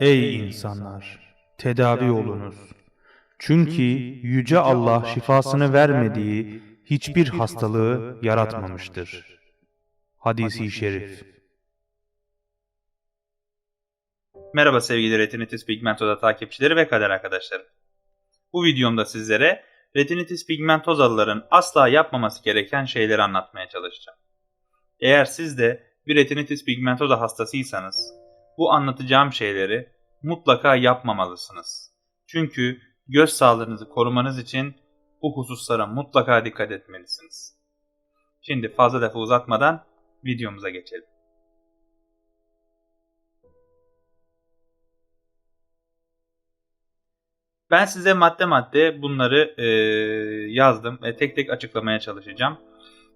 Ey insanlar! Tedavi olunuz. Çünkü Yüce Allah şifasını vermediği hiçbir hastalığı yaratmamıştır. Hadisi şerif. Merhaba sevgili Retinitis pigmentosa takipçileri ve kader arkadaşlarım. Bu videomda sizlere retinitis pigmentozalıların asla yapmaması gereken şeyleri anlatmaya çalışacağım. Eğer siz de bir retinitis pigmentosa hastasıysanız bu anlatacağım şeyleri mutlaka yapmamalısınız. Çünkü göz sağlığınızı korumanız için bu hususlara mutlaka dikkat etmelisiniz. Şimdi fazla lafı uzatmadan videomuza geçelim. Ben size madde madde bunları e, yazdım ve tek tek açıklamaya çalışacağım.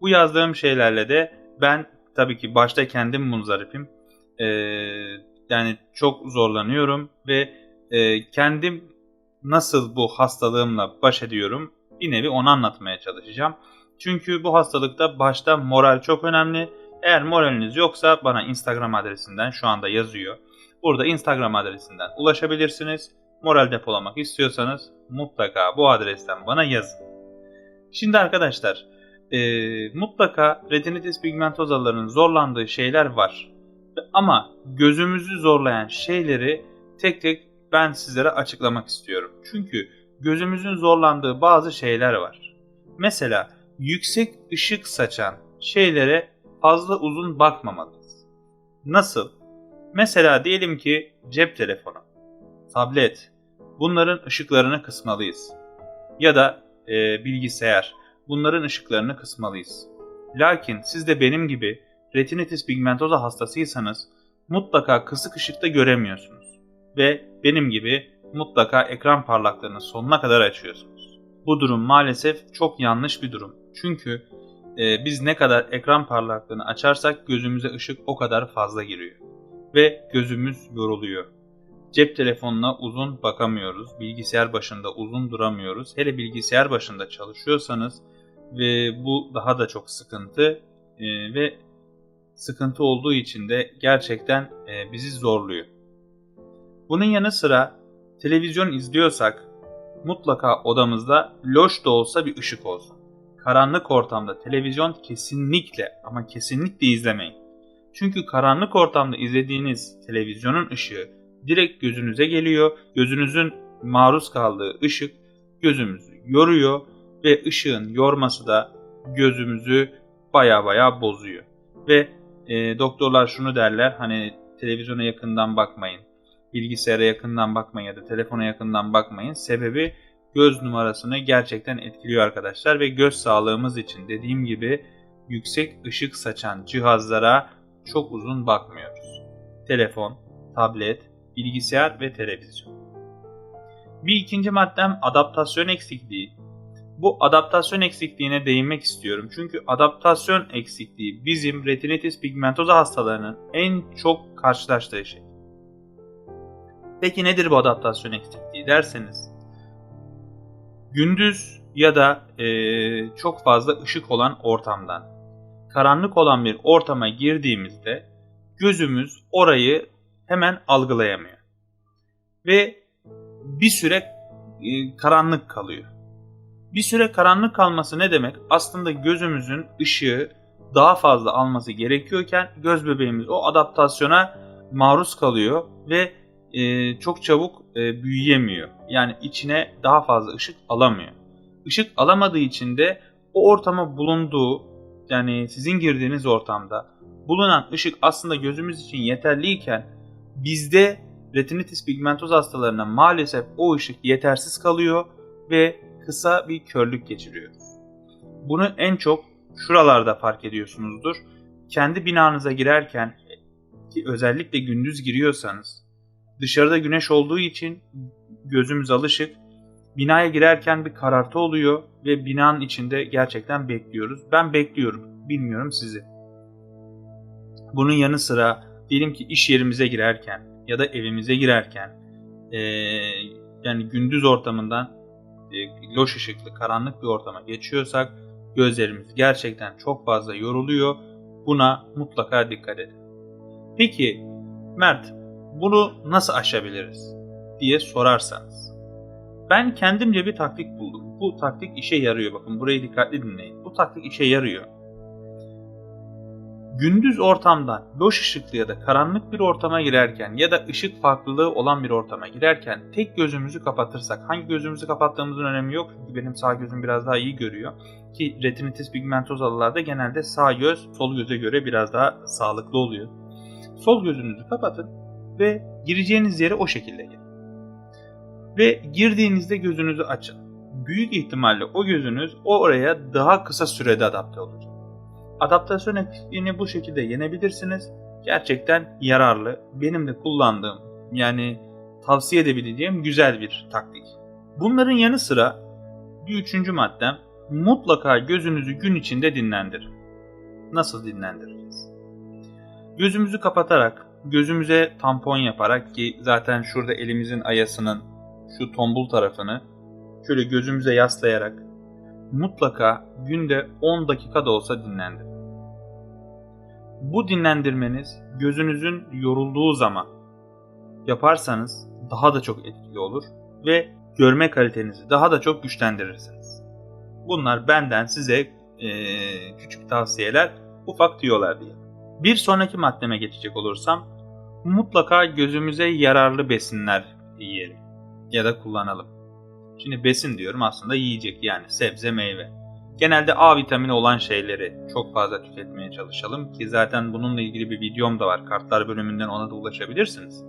Bu yazdığım şeylerle de ben tabii ki başta kendim munzaripim. E, yani çok zorlanıyorum ve e, kendim nasıl bu hastalığımla baş ediyorum bir nevi onu anlatmaya çalışacağım. Çünkü bu hastalıkta başta moral çok önemli. Eğer moraliniz yoksa bana Instagram adresinden şu anda yazıyor. Burada Instagram adresinden ulaşabilirsiniz. Moral depolamak istiyorsanız mutlaka bu adresten bana yazın. Şimdi arkadaşlar e, mutlaka retinitis pigmentozalarının zorlandığı şeyler var. Ama gözümüzü zorlayan şeyleri tek tek ben sizlere açıklamak istiyorum. Çünkü gözümüzün zorlandığı bazı şeyler var. Mesela yüksek ışık saçan şeylere fazla uzun bakmamalıyız. Nasıl? Mesela diyelim ki cep telefonu, tablet, bunların ışıklarını kısmalıyız. Ya da e, bilgisayar, bunların ışıklarını kısmalıyız. Lakin siz de benim gibi retinitis pigmentosa hastasıysanız mutlaka kısık ışıkta göremiyorsunuz. Ve benim gibi mutlaka ekran parlaklığını sonuna kadar açıyorsunuz. Bu durum maalesef çok yanlış bir durum. Çünkü e, biz ne kadar ekran parlaklığını açarsak gözümüze ışık o kadar fazla giriyor. Ve gözümüz yoruluyor. Cep telefonuna uzun bakamıyoruz. Bilgisayar başında uzun duramıyoruz. Hele bilgisayar başında çalışıyorsanız ve bu daha da çok sıkıntı e, ve sıkıntı olduğu için de gerçekten e, bizi zorluyor. Bunun yanı sıra televizyon izliyorsak mutlaka odamızda loş da olsa bir ışık olsun. Karanlık ortamda televizyon kesinlikle ama kesinlikle izlemeyin. Çünkü karanlık ortamda izlediğiniz televizyonun ışığı direkt gözünüze geliyor. Gözünüzün maruz kaldığı ışık gözümüzü yoruyor ve ışığın yorması da gözümüzü baya baya bozuyor. Ve e, doktorlar şunu derler hani televizyona yakından bakmayın, bilgisayara yakından bakmayın ya da telefona yakından bakmayın. Sebebi göz numarasını gerçekten etkiliyor arkadaşlar ve göz sağlığımız için dediğim gibi yüksek ışık saçan cihazlara çok uzun bakmıyoruz. Telefon, tablet, bilgisayar ve televizyon. Bir ikinci maddem adaptasyon eksikliği. Bu adaptasyon eksikliğine değinmek istiyorum. Çünkü adaptasyon eksikliği bizim retinitis pigmentosa hastalarının en çok karşılaştığı şey. Peki nedir bu adaptasyon eksikliği derseniz? Gündüz ya da e, çok fazla ışık olan ortamdan, karanlık olan bir ortama girdiğimizde gözümüz orayı hemen algılayamıyor. Ve bir süre e, karanlık kalıyor. Bir süre karanlık kalması ne demek? Aslında gözümüzün ışığı daha fazla alması gerekiyorken göz bebeğimiz o adaptasyona maruz kalıyor ve e, çok çabuk e, büyüyemiyor. Yani içine daha fazla ışık alamıyor. Işık alamadığı için de o ortama bulunduğu yani sizin girdiğiniz ortamda bulunan ışık aslında gözümüz için yeterliyken bizde retinitis pigmentosa hastalarına maalesef o ışık yetersiz kalıyor ve kısa bir körlük geçiriyoruz. Bunu en çok şuralarda fark ediyorsunuzdur. Kendi binanıza girerken ki özellikle gündüz giriyorsanız dışarıda güneş olduğu için gözümüz alışık. Binaya girerken bir karartı oluyor ve binanın içinde gerçekten bekliyoruz. Ben bekliyorum. Bilmiyorum sizi. Bunun yanı sıra diyelim ki iş yerimize girerken ya da evimize girerken e, yani gündüz ortamından loş ışıklı karanlık bir ortama geçiyorsak gözlerimiz gerçekten çok fazla yoruluyor. Buna mutlaka dikkat edin. Peki Mert bunu nasıl aşabiliriz diye sorarsanız. Ben kendimce bir taktik buldum. Bu taktik işe yarıyor. Bakın burayı dikkatli dinleyin. Bu taktik işe yarıyor. Gündüz ortamdan loş ışıklı ya da karanlık bir ortama girerken ya da ışık farklılığı olan bir ortama girerken tek gözümüzü kapatırsak hangi gözümüzü kapattığımızın önemi yok çünkü benim sağ gözüm biraz daha iyi görüyor ki retinitis pigmentozalılarda genelde sağ göz sol göze göre biraz daha sağlıklı oluyor. Sol gözünüzü kapatın ve gireceğiniz yere o şekilde girin. Ve girdiğinizde gözünüzü açın. Büyük ihtimalle o gözünüz oraya daha kısa sürede adapte olacak. Adaptasyon eksikliğini bu şekilde yenebilirsiniz. Gerçekten yararlı. Benim de kullandığım yani tavsiye edebileceğim güzel bir taktik. Bunların yanı sıra bir üçüncü maddem mutlaka gözünüzü gün içinde dinlendirin. Nasıl dinlendireceğiz? Gözümüzü kapatarak, gözümüze tampon yaparak ki zaten şurada elimizin ayasının şu tombul tarafını şöyle gözümüze yaslayarak mutlaka günde 10 dakika da olsa dinlendirin. Bu dinlendirmeniz gözünüzün yorulduğu zaman yaparsanız daha da çok etkili olur ve görme kalitenizi daha da çok güçlendirirsiniz. Bunlar benden size e, küçük tavsiyeler, ufak tüyolar diye. Bir sonraki maddeme geçecek olursam mutlaka gözümüze yararlı besinler yiyelim ya da kullanalım. Şimdi besin diyorum aslında yiyecek yani sebze meyve. Genelde A vitamini olan şeyleri çok fazla tüketmeye çalışalım ki zaten bununla ilgili bir videom da var. Kartlar bölümünden ona da ulaşabilirsiniz.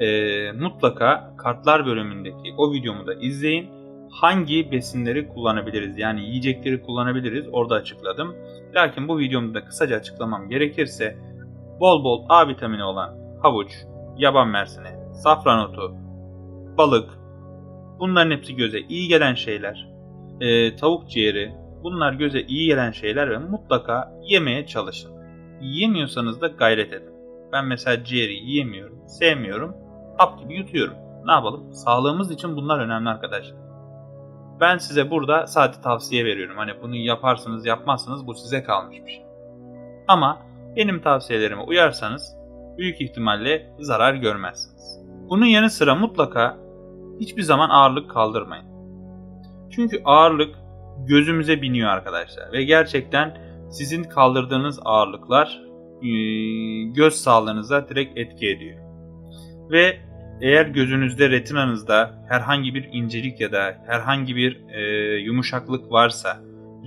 Ee, mutlaka kartlar bölümündeki o videomu da izleyin. Hangi besinleri kullanabiliriz yani yiyecekleri kullanabiliriz orada açıkladım. Lakin bu videomda da kısaca açıklamam gerekirse bol bol A vitamini olan havuç, yaban mersini, safran otu, balık, Bunların hepsi göze iyi gelen şeyler. Ee, tavuk ciğeri, bunlar göze iyi gelen şeyler ve mutlaka yemeye çalışın. Yiyemiyorsanız da gayret edin. Ben mesela ciğeri yiyemiyorum, sevmiyorum, hap gibi yutuyorum. Ne yapalım? Sağlığımız için bunlar önemli arkadaşlar. Ben size burada sadece tavsiye veriyorum. Hani bunu yaparsınız yapmazsınız bu size kalmış bir şey. Ama benim tavsiyelerime uyarsanız büyük ihtimalle zarar görmezsiniz. Bunun yanı sıra mutlaka hiçbir zaman ağırlık kaldırmayın. Çünkü ağırlık gözümüze biniyor arkadaşlar ve gerçekten sizin kaldırdığınız ağırlıklar e, göz sağlığınıza direkt etki ediyor. Ve eğer gözünüzde retinanızda herhangi bir incelik ya da herhangi bir e, yumuşaklık varsa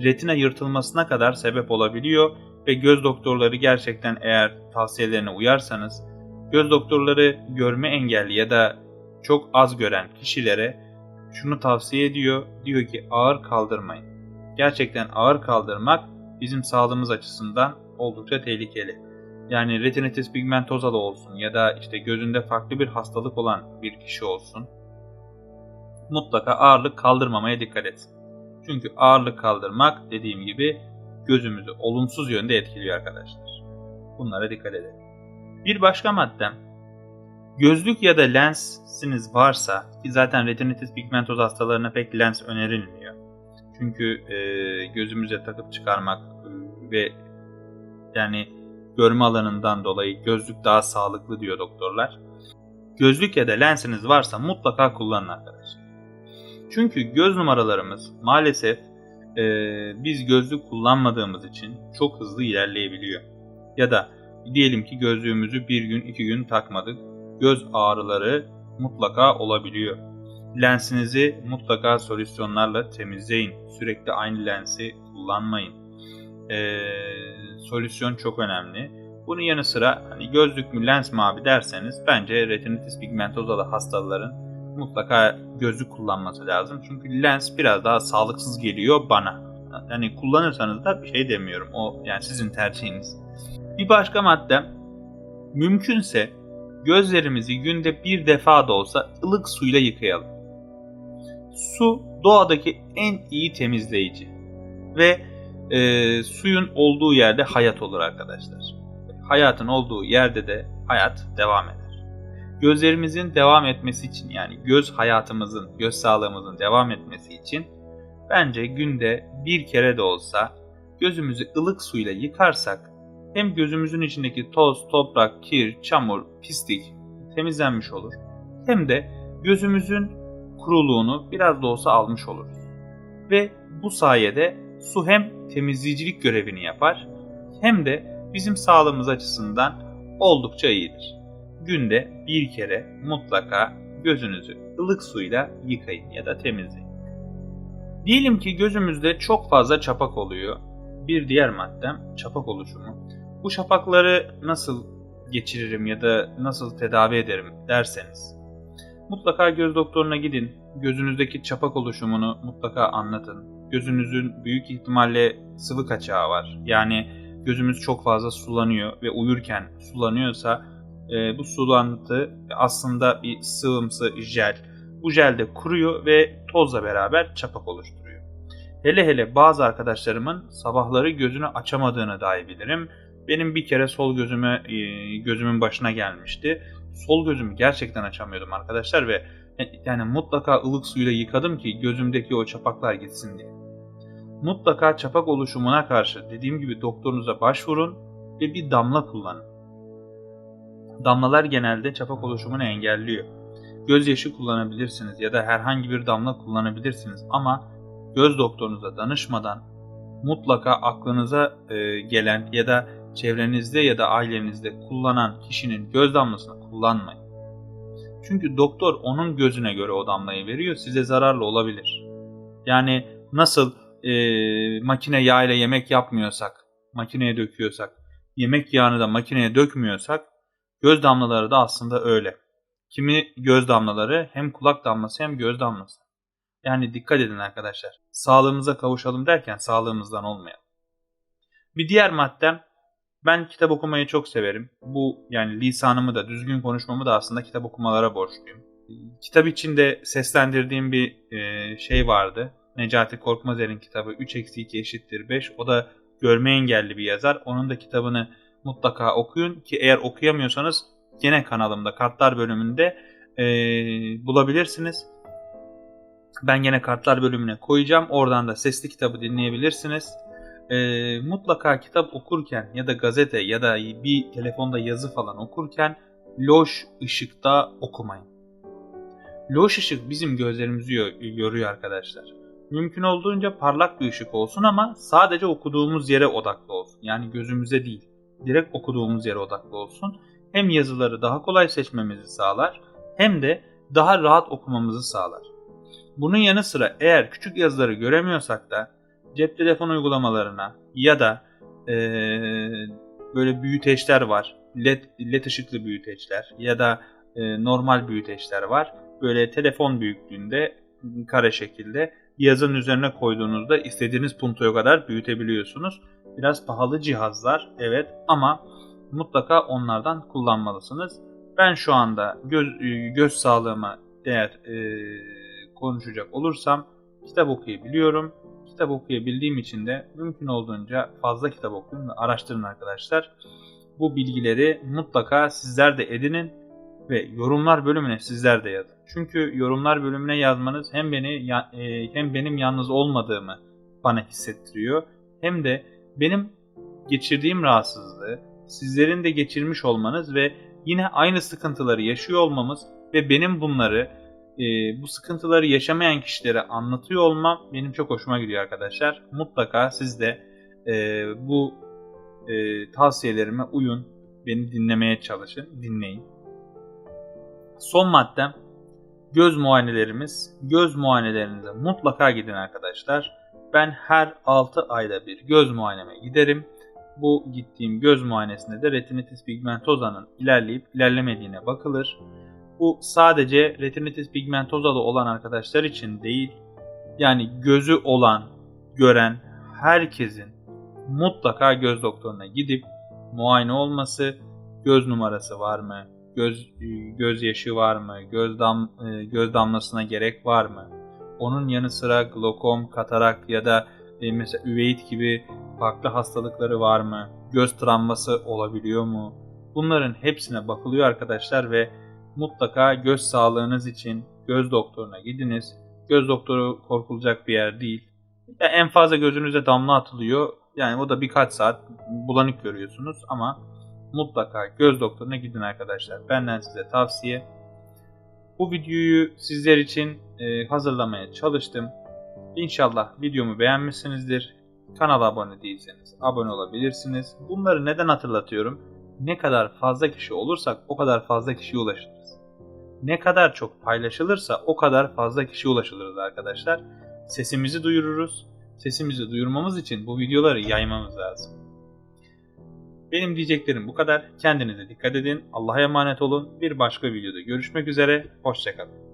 retina yırtılmasına kadar sebep olabiliyor ve göz doktorları gerçekten eğer tavsiyelerine uyarsanız göz doktorları görme engelli ya da çok az gören kişilere şunu tavsiye ediyor. Diyor ki ağır kaldırmayın. Gerçekten ağır kaldırmak bizim sağlığımız açısından oldukça tehlikeli. Yani retinitis pigmentosa da olsun ya da işte gözünde farklı bir hastalık olan bir kişi olsun. Mutlaka ağırlık kaldırmamaya dikkat et. Çünkü ağırlık kaldırmak dediğim gibi gözümüzü olumsuz yönde etkiliyor arkadaşlar. Bunlara dikkat edelim. Bir başka maddem Gözlük ya da lensiniz varsa ki zaten retinitis pigmentoz hastalarına pek lens önerilmiyor. Çünkü e, gözümüze takıp çıkarmak e, ve yani görme alanından dolayı gözlük daha sağlıklı diyor doktorlar. Gözlük ya da lensiniz varsa mutlaka kullanın arkadaşlar. Çünkü göz numaralarımız maalesef e, biz gözlük kullanmadığımız için çok hızlı ilerleyebiliyor. Ya da diyelim ki gözlüğümüzü bir gün iki gün takmadık göz ağrıları mutlaka olabiliyor. Lensinizi mutlaka solüsyonlarla temizleyin. Sürekli aynı lensi kullanmayın. Ee, solüsyon çok önemli. Bunun yanı sıra hani gözlük mü lens mi abi derseniz bence retinitis pigmentozalı hastaların mutlaka gözlük kullanması lazım. Çünkü lens biraz daha sağlıksız geliyor bana. Yani kullanırsanız da bir şey demiyorum. O yani sizin tercihiniz. Bir başka madde mümkünse Gözlerimizi günde bir defa da olsa ılık suyla yıkayalım. Su doğadaki en iyi temizleyici ve e, suyun olduğu yerde hayat olur arkadaşlar. Hayatın olduğu yerde de hayat devam eder. Gözlerimizin devam etmesi için yani göz hayatımızın, göz sağlığımızın devam etmesi için bence günde bir kere de olsa gözümüzü ılık suyla yıkarsak hem gözümüzün içindeki toz, toprak, kir, çamur, pislik temizlenmiş olur. Hem de gözümüzün kuruluğunu biraz da olsa almış oluruz. Ve bu sayede su hem temizleyicilik görevini yapar hem de bizim sağlığımız açısından oldukça iyidir. Günde bir kere mutlaka gözünüzü ılık suyla yıkayın ya da temizleyin. Diyelim ki gözümüzde çok fazla çapak oluyor. Bir diğer maddem çapak oluşumu. Bu çapakları nasıl geçiririm ya da nasıl tedavi ederim derseniz mutlaka göz doktoruna gidin. Gözünüzdeki çapak oluşumunu mutlaka anlatın. Gözünüzün büyük ihtimalle sıvı kaçağı var. Yani gözümüz çok fazla sulanıyor ve uyurken sulanıyorsa e, bu sulantı aslında bir sıvımsı jel. Bu jel de kuruyor ve tozla beraber çapak oluşturuyor. Hele hele bazı arkadaşlarımın sabahları gözünü açamadığını dahi bilirim. Benim bir kere sol gözüme e, gözümün başına gelmişti. Sol gözümü gerçekten açamıyordum arkadaşlar ve yani mutlaka ılık suyla yıkadım ki gözümdeki o çapaklar gitsin diye. Mutlaka çapak oluşumuna karşı dediğim gibi doktorunuza başvurun ve bir damla kullanın. Damlalar genelde çapak oluşumunu engelliyor. Gözyaşı kullanabilirsiniz ya da herhangi bir damla kullanabilirsiniz ama göz doktorunuza danışmadan mutlaka aklınıza e, gelen ya da çevrenizde ya da ailenizde kullanan kişinin göz damlasını kullanmayın. Çünkü doktor onun gözüne göre o damlayı veriyor, size zararlı olabilir. Yani nasıl e, makine yağıyla yemek yapmıyorsak, makineye döküyorsak, yemek yağını da makineye dökmüyorsak, göz damlaları da aslında öyle. Kimi göz damlaları hem kulak damlası hem göz damlası. Yani dikkat edin arkadaşlar. Sağlığımıza kavuşalım derken sağlığımızdan olmayalım. Bir diğer maddem ben kitap okumayı çok severim. Bu yani lisanımı da düzgün konuşmamı da aslında kitap okumalara borçluyum. Kitap içinde seslendirdiğim bir e, şey vardı. Necati Korkmazer'in kitabı 3 eksi 2 eşittir 5. O da görme engelli bir yazar. Onun da kitabını mutlaka okuyun ki eğer okuyamıyorsanız gene kanalımda kartlar bölümünde e, bulabilirsiniz. Ben gene kartlar bölümüne koyacağım. Oradan da sesli kitabı dinleyebilirsiniz. E, mutlaka kitap okurken ya da gazete ya da bir telefonda yazı falan okurken loş ışıkta okumayın. Loş ışık bizim gözlerimizi yoruyor arkadaşlar. Mümkün olduğunca parlak bir ışık olsun ama sadece okuduğumuz yere odaklı olsun. Yani gözümüze değil, direkt okuduğumuz yere odaklı olsun. Hem yazıları daha kolay seçmemizi sağlar hem de daha rahat okumamızı sağlar. Bunun yanı sıra eğer küçük yazıları göremiyorsak da cep telefon uygulamalarına ya da e, böyle büyüteçler var. LED, LED ışıklı büyüteçler ya da e, normal büyüteçler var. Böyle telefon büyüklüğünde kare şekilde yazın üzerine koyduğunuzda istediğiniz puntoya kadar büyütebiliyorsunuz. Biraz pahalı cihazlar evet ama mutlaka onlardan kullanmalısınız. Ben şu anda göz, göz sağlığıma değer e, konuşacak olursam kitap okuyabiliyorum. Kitap okuyabildiğim için de mümkün olduğunca fazla kitap okuyun ve araştırın arkadaşlar. Bu bilgileri mutlaka sizler de edinin ve yorumlar bölümüne sizler de yazın. Çünkü yorumlar bölümüne yazmanız hem beni e, hem benim yalnız olmadığımı bana hissettiriyor hem de benim geçirdiğim rahatsızlığı sizlerin de geçirmiş olmanız ve yine aynı sıkıntıları yaşıyor olmamız ve benim bunları e, bu sıkıntıları yaşamayan kişilere anlatıyor olmam benim çok hoşuma gidiyor arkadaşlar. Mutlaka siz de e, bu e, tavsiyelerime uyun, beni dinlemeye çalışın, dinleyin. Son maddem göz muayenelerimiz. Göz muayenelerinize mutlaka gidin arkadaşlar. Ben her 6 ayda bir göz muayeneme giderim. Bu gittiğim göz muayenesinde de retinitis pigmentosa'nın ilerleyip ilerlemediğine bakılır. Bu sadece retinitis pigmentosalı olan arkadaşlar için değil, yani gözü olan, gören herkesin mutlaka göz doktoruna gidip muayene olması, göz numarası var mı, göz göz yaşı var mı, göz dam e, göz damlasına gerek var mı? Onun yanı sıra glokom, katarak ya da e, mesela üveit gibi farklı hastalıkları var mı? Göz travması olabiliyor mu? Bunların hepsine bakılıyor arkadaşlar ve mutlaka göz sağlığınız için göz doktoruna gidiniz. Göz doktoru korkulacak bir yer değil. En fazla gözünüze damla atılıyor. Yani o da birkaç saat bulanık görüyorsunuz ama mutlaka göz doktoruna gidin arkadaşlar. Benden size tavsiye. Bu videoyu sizler için e, hazırlamaya çalıştım. İnşallah videomu beğenmişsinizdir. Kanala abone değilseniz abone olabilirsiniz. Bunları neden hatırlatıyorum? Ne kadar fazla kişi olursak o kadar fazla kişiye ulaşırız. Ne kadar çok paylaşılırsa o kadar fazla kişiye ulaşılırız arkadaşlar. Sesimizi duyururuz. Sesimizi duyurmamız için bu videoları yaymamız lazım. Benim diyeceklerim bu kadar. Kendinize dikkat edin. Allah'a emanet olun. Bir başka videoda görüşmek üzere. Hoşçakalın.